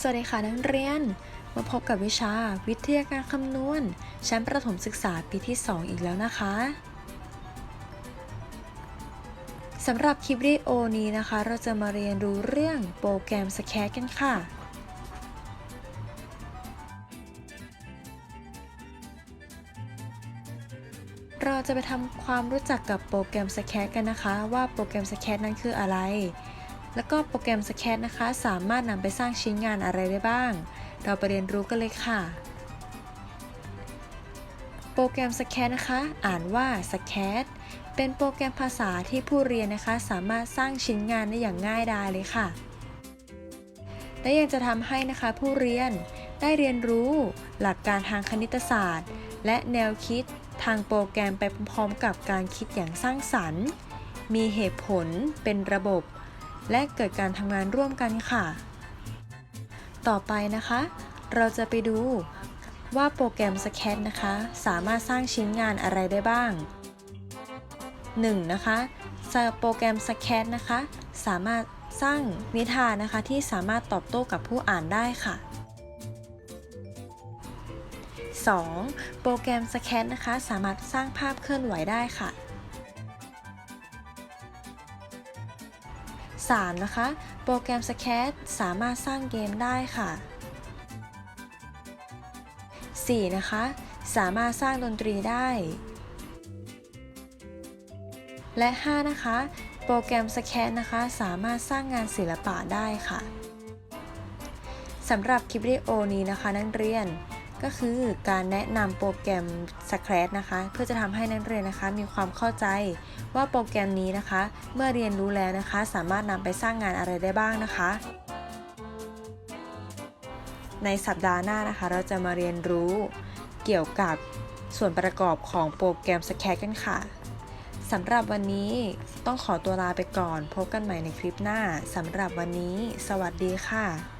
สวัสดีค่ะนักเรียน มาพบกับวิชาวิทยาการคำนวณ ชั้นประถมศึกษาปีที่ 2 อีกแล้วนะคะสำหรับคลิปวิดีโอนี้นะคะ เราจะมาเรียนรู้เรื่องโปรแกรมสแคทกันค่ะ เราจะไปทำความรู้จักกับโปรแกรมสแคทกันนะคะ ว่าโปรแกรมสแคทนั้นคืออะไร แล้วก็โปรแกรมสแคทนะคะ สามารถนำไปสร้างชิ้นงานอะไรได้บ้าง เราไปเรียนรู้กันเลยค่ะ โปรแกรมสแคทนะคะ อ่านว่าสแคทเป็นโปรแกรมภาษาที่ผู้เรียนนะคะ สามารถสร้างชิ้นงานได้อย่างง่ายดายเลยค่ะ และยังจะทำให้นะคะผู้เรียนได้เรียนรู้หลักการทางคณิตศาสตร์ และแนวคิดทางโปรแกรมไปพร้อมๆกับการคิดอย่างสร้างสรรค์ มีเหตุผลเป็นระบบ และเกิดการทำงานร่วมกันค่ะ ต่อไปนะคะ เราจะไปดูว่าโปรแกรมสแคทนะคะ สามารถสร้างชิ้นงานอะไรได้บ้าง 1. นะคะโปรแกรมสแคทนะคะ สามารถสร้างนิทานนะคะที่สามารถตอบโต้กับผู้อ่านได้ค่ะ 2. โปรแกรมสแคทนะคะ สามารถสร้างภาพเคลื่อนไหวได้ค่ะ 3. นะคะ โปรแกรมสแคทสามารถสร้างเกมได้ค่ะ 4. นะคะ สามารถสร้างดนตรีได้ และ 5. นะคะ โปรแกรมสแคทนะคะ สามารถสร้างงานศิลปะได้ค่ะสำหรับคลิปวิดีโอนี้นะคะนักเรียน ก็คือการแนะนำโปรแกรม Scratch นะคะ เพื่อจะทำให้นักเรียนนะคะ มีความเข้าใจว่าโปรแกรมนี้นะคะ เมื่อเรียนรู้แล้วนะคะ สามารถนำไปสร้างงานอะไรได้บ้างนะคะ ในสัปดาห์หน้านะคะ เราจะมาเรียนรู้เกี่ยวกับส่วนประกอบของโปรแกรม Scratch กันค่ะสำหรับวันนี้ต้องขอตัวลาไปก่อน พบกันใหม่ในคลิปหน้าสำหรับวันนี้ สวัสดีค่ะ